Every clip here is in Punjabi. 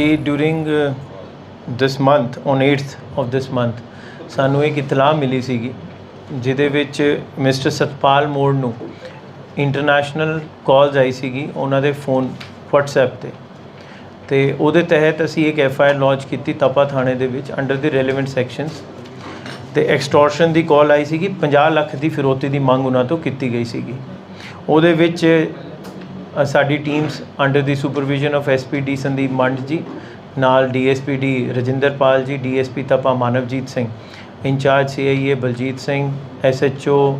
ਜੀ during this month on 8th of this month ਸਾਨੂੰ ਇੱਕ ਇਤਲਾਹ ਮਿਲੀ ਸੀਗੀ, ਜਿਹਦੇ ਵਿੱਚ ਮਿਸਟਰ ਸਤਪਾਲ ਮੋੜ ਨੂੰ ਇੰਟਰਨੈਸ਼ਨਲ ਕਾਲਸ ਆਈ ਸੀਗੀ, ਉਹਨਾਂ ਦੇ ਫੋਨ WhatsApp ਤੇ। ਤੇ ਉਹਦੇ ਤਹਿਤ ਅਸੀਂ ਇੱਕ ਐਫ ਆਈ ਆਰ ਲਾਂਚ ਕੀਤੀ ਤਪਾ ਥਾਣੇ ਦੇ ਵਿੱਚ ਅੰਡਰ ਦੀ ਰੈਲੇਵੈਂਟ ਸੈਕਸ਼ਨਸ ਤੇ ਐਕਸਟੋਰਸ਼ਨ ਦੀ ਕਾਲ ਆਈ ਸੀਗੀ 50 ਲੱਖ ਦੀ ਫਿਰੋਤੀ ਦੀ ਮੰਗ ਉਹਨਾਂ ਤੋਂ ਕੀਤੀ ਗਈ ਸੀਗੀ। ਉਹਦੇ ਵਿੱਚ ਸਾਡੀ teams under the supervision of SPD Sandeep Mand ji, ਨਾਲ DSPD Rajinderpal ji DSP Tapa Manavjit Singh, incharge CIA Baljit Singh SHO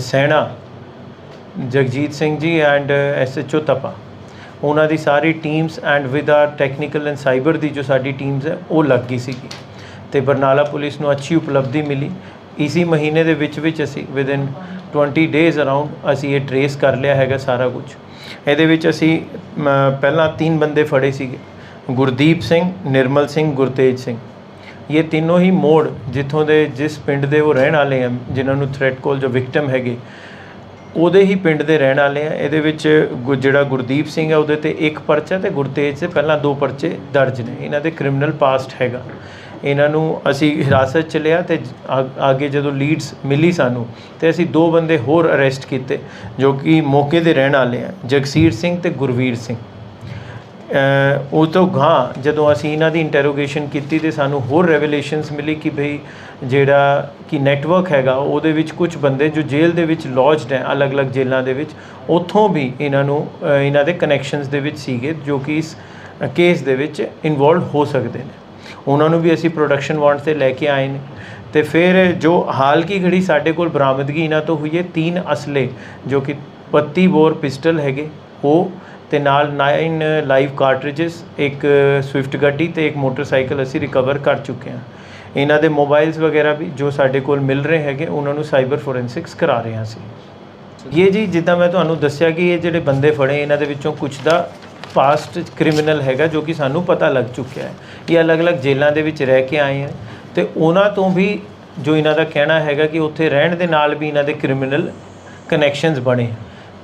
Sehna, Jagjit Singh ji and SHO Tapa. ਉਹਨਾਂ ਦੀ ਸਾਰੀ teams and with our technical and cyber ਦੀ ਜੋ ਸਾਡੀ ਟੀਮਸ ਹੈ, ਉਹ ਲੱਗ ਗਈ ਸੀਗੀ। ਤੇ ਬਰਨਾਲਾ ਪੁਲਿਸ ਨੂੰ ਅੱਛੀ ਉਪਲਬਧੀ ਮਿਲੀ। ਇਸੀ ਮਹੀਨੇ ਦੇ ਵਿੱਚ ਵਿੱਚ ਅਸੀਂ ਵਿਦਿਨ 20 ਡੇਜ਼ ਅਰਾਊਂਡ ਅਸੀਂ ਇਹ ਟਰੇਸ ਕਰ ਲਿਆ ਹੈਗਾ ਸਾਰਾ ਕੁਝ ਇਹਦੇ ਵਿੱਚ ਅਸੀਂ ਪਹਿਲਾਂ ਤਿੰਨ ਬੰਦੇ ਫੜੇ ਸੀਗੇ। ਗੁਰਦੀਪ ਸਿੰਘ, ਨਿਰਮਲ ਸਿੰਘ, ਗੁਰਤੇਜ ਸਿੰਘ। ਇਹ ਤਿੰਨੋਂ ਹੀ ਮੋੜ ਜਿੱਥੋਂ ਦੇ ਜਿਸ ਪਿੰਡ ਦੇ ਉਹ ਰਹਿਣ ਵਾਲੇ ਆ, ਜਿਨ੍ਹਾਂ ਨੂੰ ਥ੍ਰੈਟ ਕੋਲ ਜੋ ਵਿਕਟਮ ਹੈਗੇ ਉਹਦੇ ਹੀ ਪਿੰਡ ਦੇ ਰਹਿਣ ਵਾਲੇ ਆ। ਇਹਦੇ ਵਿੱਚ ਗੁ- ਜਿਹੜਾ ਗੁਰਦੀਪ ਸਿੰਘ ਆ, ਉਹਦੇ ਤੇ ਇੱਕ ਪਰਚਾ ਤੇ ਗੁਰਤੇਜ ਤੇ ਪਹਿਲਾਂ ਦੋ ਪਰਚੇ ਦਰਜ ਨੇ। ਇਹਨਾਂ ਦੇ ਕ੍ਰਿਮੀਨਲ ਪਾਸਟ ਹੈਗਾ। ਇਹਨਾਂ ਨੂੰ ਅਸੀਂ ਹਿਰਾਸਤ ਚ ਲਿਆ ਤੇ ਜ- ਆ- ਅੱਗੇ ਜਦੋਂ ਲੀਡਸ ਮਿਲੀ ਸਾਨੂੰ ਤੇ ਅਸੀਂ ਦੋ ਬੰਦੇ ਹੋਰ ਅਰੈਸਟ ਕੀਤੇ ਜੋ ਕਿ ਮੌਕੇ ਦੇ ਰਹਿਣ ਵਾਲੇ ਆ, ਜਗਸੀਰ ਸਿੰਘ ਤੇ ਗੁਰਵੀਰ ਸਿੰਘ। ਅਹ, ਉਹ ਤੋਂ ਗਾਂ ਜਦੋਂ ਅਸੀਂ ਇਹਨਾਂ ਦੀ ਇੰਟਰੋਗੇਸ਼ਨ ਕੀਤੀ ਤੇ ਸਾਨੂੰ ਹੋਰ ਰੈਵਲੇਸ਼ਨਸ ਮਿਲੀ ਕਿ ਭਈ ਜਿਹੜਾ ਕਿ ਨੈਟਵਰਕ ਹੈਗਾ, ਉਹਦੇ ਵਿੱਚ ਕੁਝ ਬੰਦੇ ਜੋ ਜੇਲ੍ਹ ਦੇ ਵਿੱਚ ਲੌਜਡ ਹੈ, ਅਲੱਗ-ਅਲੱਗ ਜੇਲ੍ਹਾਂ ਦੇ ਵਿੱਚ, ਉੱਥੋਂ ਵੀ ਇਹਨਾਂ ਨੂੰ ਇਹਨਾਂ ਦੇ ਕਨੈਕਸ਼ਨਸ ਦੇ ਵਿੱਚ ਸੀਗੇ ਜੋ ਕਿ ਇਸ ਕੇਸ ਦੇ ਵਿੱਚ ਇਨਵੋਲਵ ਹੋ ਸਕਦੇ ਨੇ। ਉਹਨਾਂ ਨੂੰ ਵੀ ਅਸੀਂ ਪ੍ਰੋਡਕਸ਼ਨ ਵਾਰੰਟ ਤੇ ਲੈ ਕੇ ਆਏ ਨੇ। ਤੇ ਫਿਰ ਜੋ ਹਾਲ ਕੀ ਘੜੀ ਸਾਡੇ ਕੋਲ ਬਰਾਮਦਗੀ ਇਹਨਾਂ ਤੋਂ ਹੋਈ ਹੈ, ਤਿੰਨ ਅਸਲੇ ਜੋ ਕਿ 32 ਬੋਰ ਪਿਸਟਲ ਹੈਗੇ, ਉਹ ਤੇ ਨਾਲ 9 ਲਾਈਵ ਕਾਰਟ੍ਰਿਜਸ ਇੱਕ ਸਵਿਫਟ ਗੱਡੀ ਤੇ ਇੱਕ ਮੋਟਰਸਾਈਕਲ ਅਸੀਂ ਰਿਕਵਰ ਕਰ ਚੁੱਕੇ ਹਾਂ। ਇਹਨਾਂ ਦੇ ਮੋਬਾਈਲਸ ਵਗੈਰਾ ਵੀ ਜੋ ਸਾਡੇ ਕੋਲ ਮਿਲ ਰਹੇ ਹੈਗੇ ਉਹਨਾਂ ਨੂੰ ਸਾਈਬਰ ਫੋਰੈਂਸਿਕਸ ਕਰਾ ਰਹੇ ਹਾਂ ਅਸੀਂ। ਇਹ ਜੀ ਜਿੱਦਾਂ ਮੈਂ ਤੁਹਾਨੂੰ ਦੱਸਿਆ ਕਿ ਇਹ ਜਿਹੜੇ ਬੰਦੇ ਫੜੇ ਇਹਨਾਂ ਦੇ ਵਿੱਚੋਂ ਕੁਝ ਦਾ ਪਾਸਟ ਕ੍ਰਿਮੀਨਲ ਹੈਗਾ ਜੋ ਕਿ ਸਾਨੂੰ ਪਤਾ ਲੱਗ ਚੁੱਕਿਆ ਹੈ। ਇਹ ਅਲੱਗ-ਅਲੱਗ ਜੇਲ੍ਹਾਂ ਦੇ ਵਿੱਚ ਰਹਿ ਕੇ ਆਏ ਹਨ ਤੇ ਉਹਨਾਂ ਤੋਂ ਵੀ ਜੋ ਇਹਨਾਂ ਦਾ ਕਹਿਣਾ ਹੈਗਾ ਕਿ ਉੱਥੇ ਰਹਿਣ ਦੇ ਨਾਲ ਵੀ ਇਹਨਾਂ ਦੇ ਕ੍ਰਿਮੀਨਲ ਕਨੈਕਸ਼ਨਸ ਬਣੇ।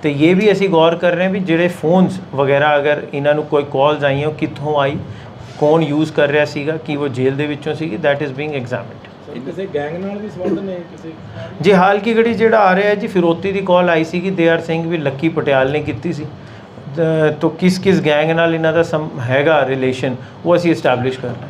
ਤੇ ਇਹ ਵੀ ਅਸੀਂ ਗੌਰ ਕਰ ਰਹੇ ਹਾਂ ਵੀ ਜਿਹੜੇ ਫੋਨਸ ਵਗੈਰਾ ਅਗਰ ਇਹਨਾਂ ਨੂੰ ਕੋਈ ਕਾਲਸ ਆਈਆਂ ਉਹ ਕਿੱਥੋਂ ਆਈ ਕੌਣ ਯੂਜ਼ ਕਰ ਰਿਹਾ ਸੀਗਾ ਕਿ ਉਹ ਜੇਲ੍ਹ ਦੇ ਵਿੱਚੋਂ ਸੀਗੀ is being examined ਸਰ ਕਿਸੇ ਗੈਂਗ ਨਾਲ ਵੀ ਸੰਬੰਧ ਨੇ ਕਿਸੇ ਜੀ ਹਾਲ ਕੀ ਘੜੀ ਜਿਹੜਾ ਆ ਰਿਹਾ ਹੈ ਜੀ ਫਿਰੋਤੀ ਦੀ ਕਾਲ ਆਈ ਸੀ ਕਿ ਦੇ ਆਰ ਸਿੰਘ ਵੀ ਲੱਕੀ ਪਟਿਆਲ ਨੇ ਕੀਤੀ ਸੀ। ਤਾਂ ਕਿਸ ਕਿਸ ਗੈਂਗ ਨਾਲ ਇਹਨਾਂ ਦਾ ਸਮ ਹੈਗਾ ਰਿਲੇਸ਼ਨ ਉਹ ਅਸੀਂ ਐਸਟੈਬਲਿਸ਼ ਕਰਨਾ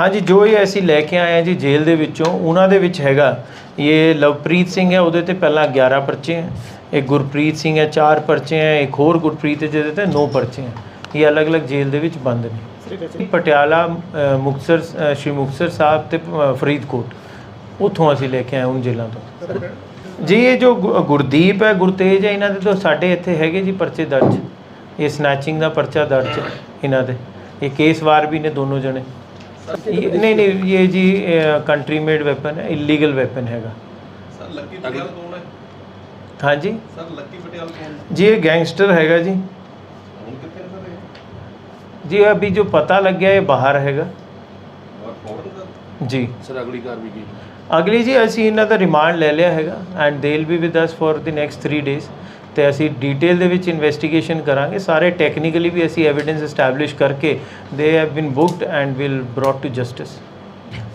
ਹਾਂਜੀ ਜੋ ਇਹ ਅਸੀਂ ਲੈ ਕੇ ਆਏ ਹਾਂ ਜੀ ਜੇਲ੍ਹ ਦੇ ਵਿੱਚੋਂ ਉਹਨਾਂ ਦੇ ਵਿੱਚ ਹੈਗਾ। ਇਹ ਲਵਪ੍ਰੀਤ ਸਿੰਘ ਹੈ ਉਹਦੇ ਤੇ ਪਹਿਲਾਂ 11 ਪਰਚੇ ਹੈ ਇੱਕ ਗੁਰਪ੍ਰੀਤ ਸਿੰਘ ਹੈ 4 ਪਰਚੇ ਹੈ ਇੱਕ ਹੋਰ ਗੁਰਪ੍ਰੀਤ ਹੈ ਜਿਹਦੇ ਤੇ 9 ਪਰਚੇ ਹੈ ਇਹ ਅਲੱਗ-ਅਲੱਗ ਜੇਲ੍ਹ ਦੇ ਵਿੱਚ ਬੰਦ ਨੇ। ਪਟਿਆਲਾ ਅ, ਮੁਕਤਸਰ ਸ਼੍ਰੀ ਮੁਕਤਸਰ ਸਾਹਿਬ ਤੇ ਫਰੀਦਕੋਟ। ਉੱਥੋਂ ਅਸੀਂ ਲੈ ਕੇ ਆਏ ਉਹਨਾਂ ਜੇਲ੍ਹਾਂ ਤੋਂ। ਜੀ ਇਹ ਜੋ ਗੁ- ਗੁਰਦੀਪ ਹੈ ਗੁਰਤੇਜ ਹੈ ਇਹਨਾਂ ਦੇ ਤੋਂ ਸਾਡੇ ਇੱਥੇ ਹੈਗੇ ਜੀ ਪਰਚੇ ਦਰਜ। ਇਹ ਸਨੈਚਿੰਗ ਦਾ ਪਰਚਾ ਦਰਜ ਇਹਨਾਂ ਦੇ। ਇਹ ਕੇਸ ਵਾਰ ਵੀ ਨੇ ਦੋਨੋਂ ਜਣੇ। ਇਹ- ਨਹੀਂ ਨਹੀਂ ਇਹ ਜੀ ਕੰਟਰੀ ਮੇਡ ਵੈਪਨ ਹੈ ਇਲੀਗਲ ਵੈਪਨ ਹੈਗਾ ਸਰ ਲੱਕੀ ਪਟਿਆਲ ਕੌਣ ਹੈ ਹਾਂਜੀ ਸਰ ਲੱਕੀ ਪਟਿਆਲ ਕੌਣ ਹੈ ਜੀ ਇਹ ਗੈਂਗਸਟਰ ਹੈਗਾ ਜੀ ਹੁਣ ਕਿੱਥੇ ਹੈ ਸਰ ਇਹ ਜੀ ਅਭੀ ਜੋ ਪਤਾ ਲੱਗਿਆ ਇਹ ਬਾਹਰ ਹੈਗਾ ਔਰ ਫੋਰਨ ਦਾ ਜੀ ਸਰ ਅਗਲੀ ਕਾਰਵਾਈ ਕੀ ਅਗਲੀ ਜੀ ਅਸੀਂ ਇਹਨਾਂ ਦਾ ਰਿਮਾਂਡ ਲੈ ਲਿਆ ਹੈਗਾ and they will be with us for the next 3 days ਤੇ ਅਸੀਂ ਡਿਟੇਲ ਦੇ ਵਿੱਚ ਇਨਵੈਸਟੀਗੇਸ਼ਨ ਕਰਾਂਗੇ। ਸਾਰੇ ਟੈਕਨੀਕਲੀ ਵੀ ਅਸੀਂ ਐਵੀਡੈਂਸ ਐਸਟੈਬਲਿਸ਼ ਕਰਕੇ they have been booked and will brought to justice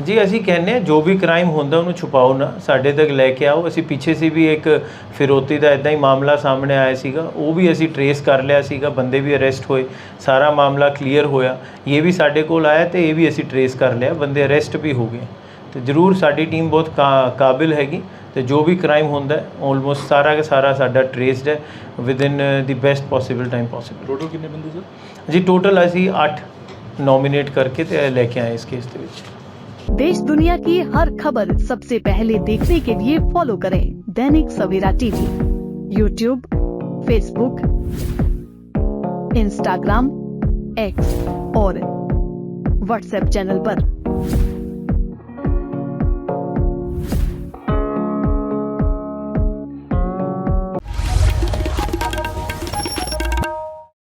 ਜੀ, ਅਸੀਂ ਕਹਿੰਦੇ ਹਾਂ ਜੋ ਵੀ ਕ੍ਰਾਈਮ ਹੁੰਦਾ ਉਹਨੂੰ ਛੁਪਾਓ ਨਾ। ਸਾਡੇ ਤੱਕ ਲੈ ਕੇ ਆਓ। ਅਸੀਂ ਪਿੱਛੇ ਸੀ ਵੀ ਇੱਕ ਫਿਰੋਤੀ ਦਾ ਇਦਾਂ ਹੀ ਮਾਮਲਾ ਸਾਹਮਣੇ ਆਇਆ ਸੀਗਾ। ਉਹ ਵੀ ਅਸੀਂ ਟਰੇਸ ਕਰ ਲਿਆ ਸੀਗਾ। ਬੰਦੇ ਵੀ ਅਰੈਸਟ ਹੋਏ। ਸਾਰਾ ਮਾਮਲਾ ਕਲੀਅਰ ਹੋਇਆ। ਇਹ ਵੀ ਸਾਡੇ ਕੋਲ ਆਇਆ ਤੇ ਇਹ ਵੀ ਅਸੀਂ ਟਰੇਸ ਕਰ ਲਿਆ। ਬੰਦੇ ਅਰੈਸਟ ਵੀ ਹੋ ਗਏ। ਤੇ ਜ਼ਰੂਰ ਸਾਡੀ ਟੀਮ ਬਹੁਤ ਕਾ- ਕਾਬਿਲ ਹੈਗੀ। ਤੇ ਜੋ ਵੀ ਕ੍ਰਾਈਮ ਹੁੰਦਾ ਹੈ ਆਲਮੋਸਟ ਸਾਰਾ ਦਾ ਸਾਰਾ ਸਾਡਾ ਟਰੇਸਡ ਹੈ within the best possible time possible total ਕਿੰਨੇ ਬੰਦੇ ਸਰ ਜੀ ਟੋਟਲ ਅਸੀਂ 8 ਨੋਮੀਨੇਟ ਕਰਕੇ ਤੇ ਲੈ ਕੇ ਆਏ ਇਸ ਕੇਸ ਦੇ ਵਿੱਚ देश दुनिया की हर खबर सबसे पहले देखने के लिए फॉलो करें Dainik Savera TV YouTube Facebook Instagram X और व्हाट्सएप चैनल पर।